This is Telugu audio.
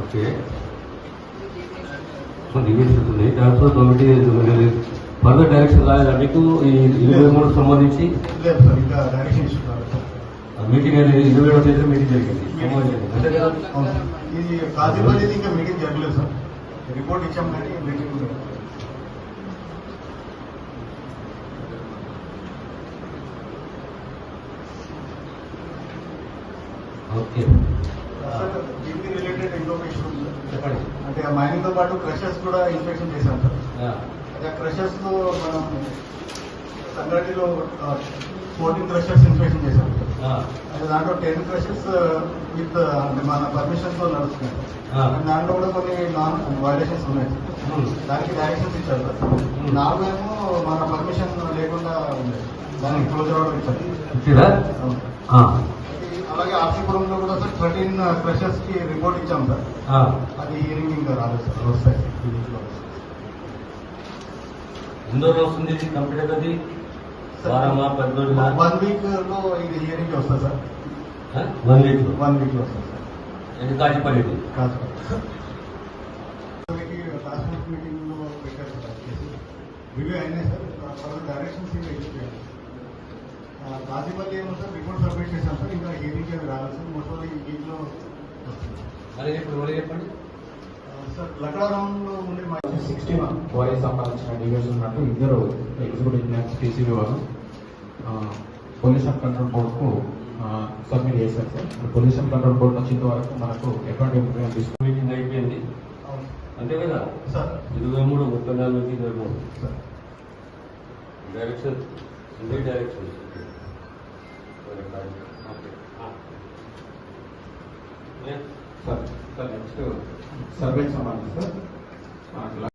ఓకే. డివిజన్స్ ఉన్నాయి ట్రాన్స్ఫర్ కమిటీ ఫర్దర్ డైరెక్షన్ రాలేదా మీకు ఈ ఇరవై మూడు సంబంధించి? మీటింగ్ అనేది ఇరవై ఏడవ తేదీ మీటింగ్ జరిగింది. సోమవారం అంతే కదా అవును సార్. ఇది కాజీపల్లిది ఇంకా మీటింగ్ జరగలేదు సార్. రిపోర్ట్ ఇచ్చాం కానీ మీటింగ్ లేదు. ఓకే. Related sir. చెప్పండి. అంటే ఆ మైనింగ్తో పాటు క్రషర్స్ కూడా ఇన్స్పెక్షన్ చేశాం సార్. ఆ, అదే క్రషర్స్లో మనం సంగారెడ్డిలో ఫోర్టీన్ క్రషర్స్ ఇన్స్పెక్షన్ చేశాం. ఆ, అదే దాంట్లో టెన్ క్రషర్స్ విత్ అంటే మన పర్మిషన్తో నడుస్తున్నాయి. ఆ. దాంట్లో కూడా కొన్ని నాన్ వైలేషన్స్ ఉన్నాయి. దానికి డైరెక్షన్స్ ఇచ్చారు సార్. నాలుగేమో మన పర్మిషన్ లేకుండా ఉంది దానికి క్లోజర్ ఆర్డర్ ఇచ్చారు. ఆ, అలాగే ఆర్సీపురంలో కూడా సార్ థర్టీన్ క్రషర్స్కి రిపోర్ట్ ఇచ్చాం సార్. ఆ. అది హియరింగ్ ఇంకా రాలేదు సార్. వస్తాయి ఎన్ని రోజులు వస్తుంది ఇది కంప్లీట్ అది? వారమా పది రోజులా వన్ వీక్లో ఇది హియరింగ్ వస్తుంది సార్. వన్ వీక్ వన్ వీక్లో వస్తుంది సార్. ఇది కాచిపల్లి కాదు సార్ టాస్క్ ఫోర్స్ మీటింగ్లో పెట్టారు సార్. కేసు రివ్యూ అయినాయి సార్. ఫర్దర్ డైరెక్షన్స్ ఇంకా ఇచ్చారు కాజీపల్లి ఏమో సార్ రిపోర్ట్ సబ్మిట్ చేశాం సార్. ఇంకా రాలేదు ఇప్పుడు చెప్పండి? లక్డారంలో ఉండే మా సిక్స్టీన్ వారికి సంబంధించిన డివిజన్ ఉన్నట్టు ఇద్దరు ఎగ్జిక్యూటివ్ ఇంజనీర్స్ పొల్యూషన్ కంట్రోల్ బోర్డుకు సబ్మిట్ చేశారు సార్. పొల్యూషన్ కంట్రోల్ బోర్డు నుంచి ఇంతవరకు మనకు ఎటువంటి ఇంప్రూవ్మెంట్ తీసుకు మీటింగ్ అయిపోయింది. అంతే కదా? సార్. ఇరవై మూడు ముప్పై నాలుగు నుంచి ఇరవై మూడు. Sir. Direction direction sir sir next సర్వేకి సంబంధించి సార్ మనకు